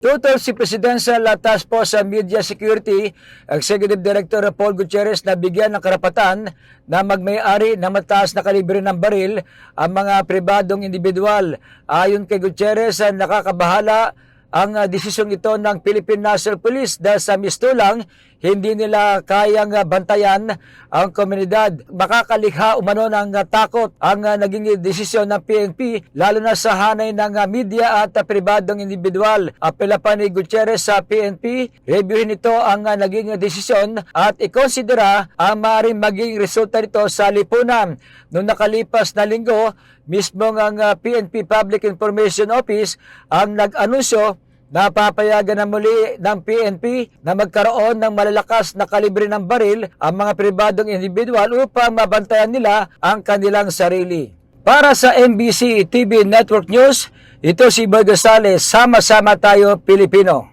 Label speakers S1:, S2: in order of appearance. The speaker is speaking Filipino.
S1: Tutol si Presidential Task Force sa Media Security Executive Director Paul Gutierrez na bigyan ng karapatan na magmay-ari ng mataas na kalibre ng baril ang mga pribadong individual. Ayon kay Gutierrez, ah, nakakabahala ang ah, desisyong ito ng Philippine National Police dahil sa mistulang hindi nila kayang ah, bantayan ang komunidad. Makakalikha umano ng ah, takot ang ah, naging desisyon ng PNP lalo na sa hanay ng media at pribadong individual. Apela pa ni Gutierrez sa PNP, reviewin ito ang naging desisyon at ikonsidera ang maaaring maging resulta nito sa lipunan. Noong nakalipas na linggo, mismo ang PNP Public Information Office ang nag-anunsyo na papayagan na muli ng PNP na magkaroon ng malalakas na kalibre ng baril ang mga pribadong individual upang mabantayan nila ang kanilang sarili. Para sa MBC TV Network News, ito si Boy Gonzales, sama-sama tayo Pilipino.